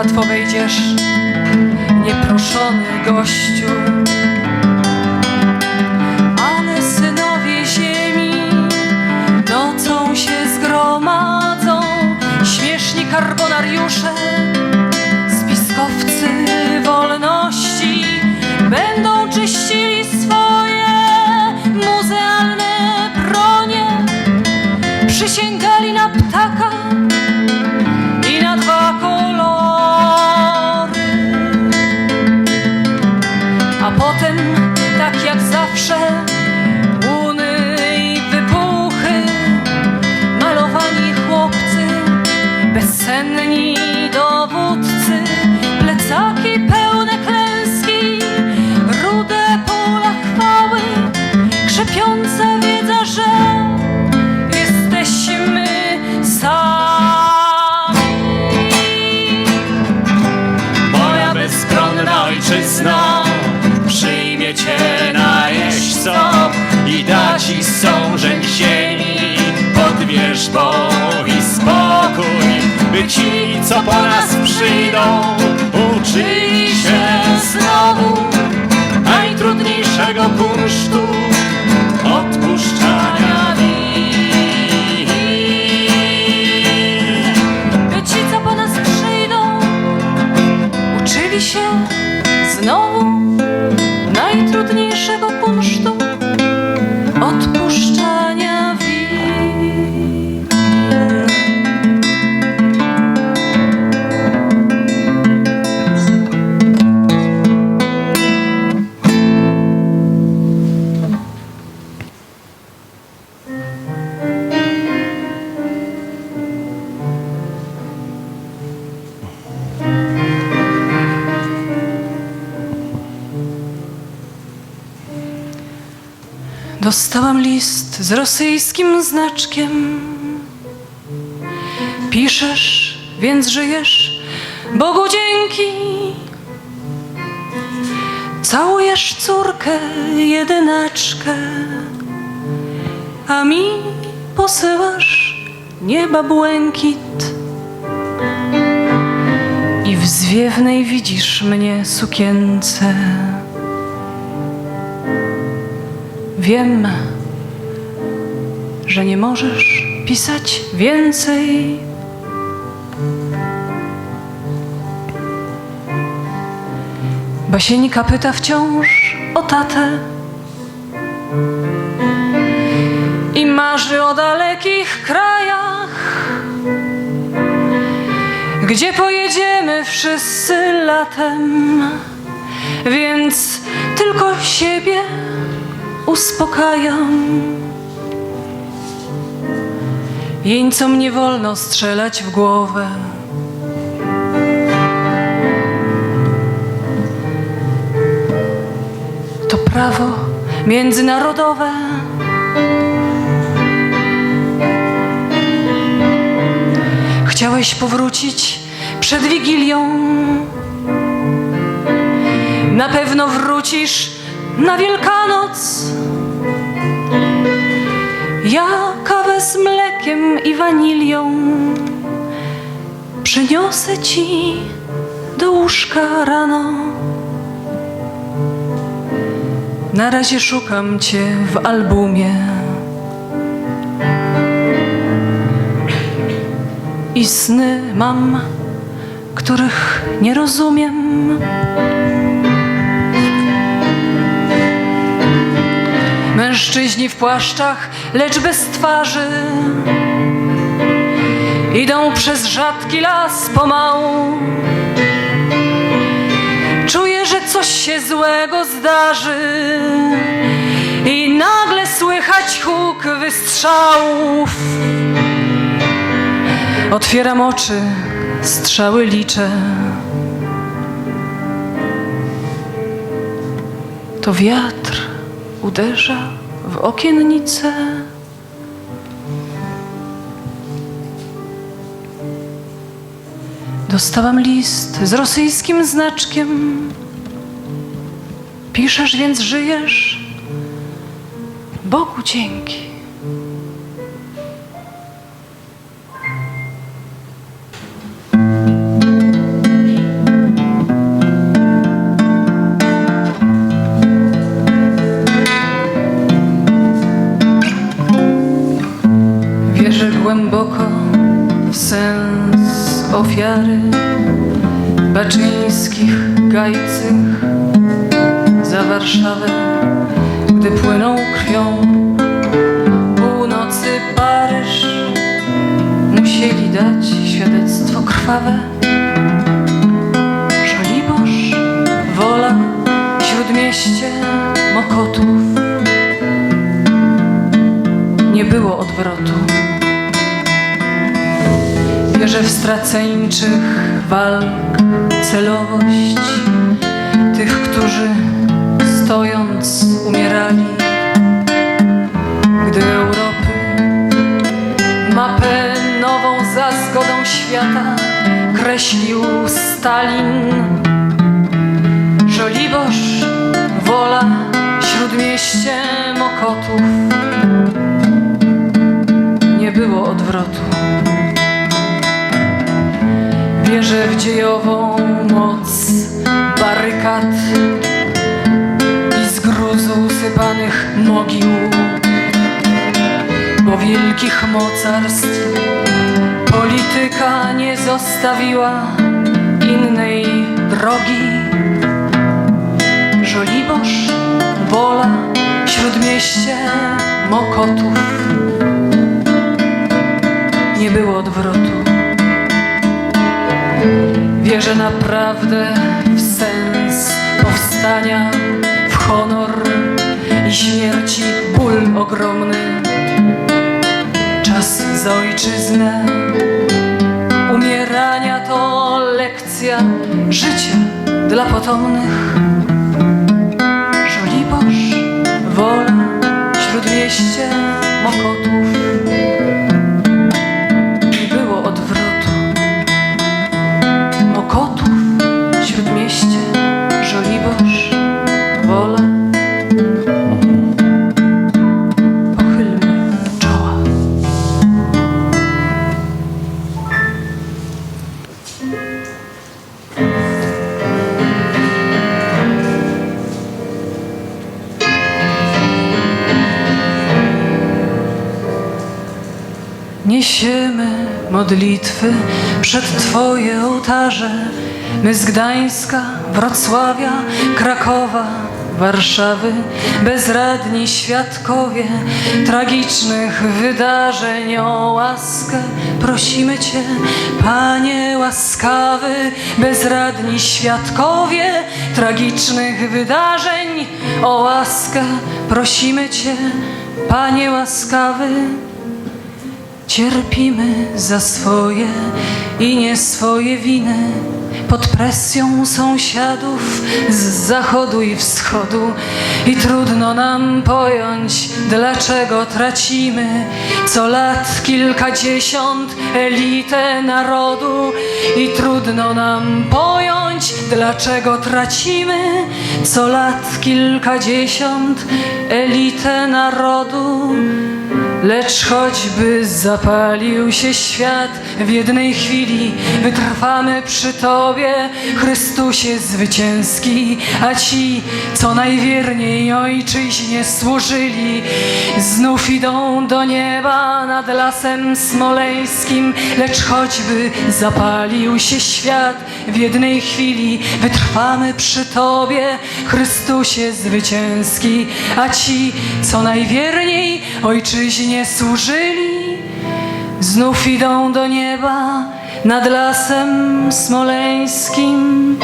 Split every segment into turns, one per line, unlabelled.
łatwo wejdziesz, nieproszony gościu. Ale synowie ziemi nocą się zgromadzą, śmieszni karbonariusze,
ci, co po nas przyjdą. Uczyli się znowu Najtrudniejszego kunsztu
Dostałam list z rosyjskim znaczkiem. Piszesz, więc żyjesz, Bogu dzięki. Całujesz córkę, jedynaczkę, a mi posyłasz nieba błękit. I w zwiewnej widzisz mnie sukience. Wiem, że nie możesz pisać więcej. Basienika pyta wciąż o tatę i marzy o dalekich krajach, gdzie pojedziemy wszyscy latem, więc tylko siebie uspokajam. Jeńcom nie wolno strzelać w głowę. To prawo międzynarodowe. Chciałeś powrócić przed Wigilią. Na pewno wrócisz na Wielkanoc. Ja kawę z mlekiem i wanilią przyniosę ci do łóżka rano. Na razie szukam cię w albumie. I sny mam, których nie rozumiem. Mężczyźni w płaszczach, lecz bez twarzy. Idą przez rzadki las pomału. Czuję, że coś się złego zdarzy. I nagle słychać huk wystrzałów. Otwieram oczy, strzały liczę. To wiatr uderza w okiennicę. Dostałam list z rosyjskim znaczkiem. Piszesz, więc żyjesz. Bogu dzięki. W sens ofiary Baczyńskich gajcych za Warszawę, gdy płynął krwią północy Paryż, musieli dać świadectwo krwawe. Żoliborz, Wola, Śródmieście, Mokotów. Nie było odwrotu. Wierzę w straceńczych walk celowość tych, którzy stojąc umierali, gdy Europy mapę nową za zgodą świata kreślił Stalin. Wierzę w dziejową moc barykad i z gruzu usypanych mogił, bo wielkich mocarstw polityka nie zostawiła innej drogi. Żoliborz, Wola, Śródmieście, Mokotów. Nie było odwrotu. Wierzę naprawdę w sens powstania, w honor i śmierci ból ogromny. Czas za ojczyznę, umierania to lekcja życia dla potomnych. Żoliborz, Wola, Śródmieście, Mokotów. Niesiemy modlitwy przed Twoje ołtarze. My z Gdańska, Wrocławia, Krakowa, Warszawy, bezradni świadkowie tragicznych wydarzeń o łaskę. Prosimy Cię, Panie łaskawy, bezradni świadkowie tragicznych wydarzeń o łaskę. Prosimy Cię, Panie łaskawy. Cierpimy za swoje i nie swoje winy. Pod presją sąsiadów z zachodu i wschodu i trudno nam pojąć, dlaczego tracimy co lat kilkadziesiąt elitę narodu i trudno nam pojąć, dlaczego tracimy co lat kilkadziesiąt elitę narodu. Lecz choćby zapalił się świat w jednej chwili, wytrwamy przy Tobie, Chrystusie zwycięski, a ci, co najwierniej Ojczyźnie służyli, znów idą do nieba nad lasem smoleńskim. Lecz choćby zapalił się świat w jednej chwili, wytrwamy przy Tobie, Chrystusie zwycięski, a ci, co najwierniej Ojczyźnie służyli, znów idą do nieba nad lasem smoleńskim.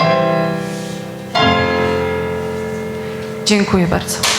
Dziękuję bardzo.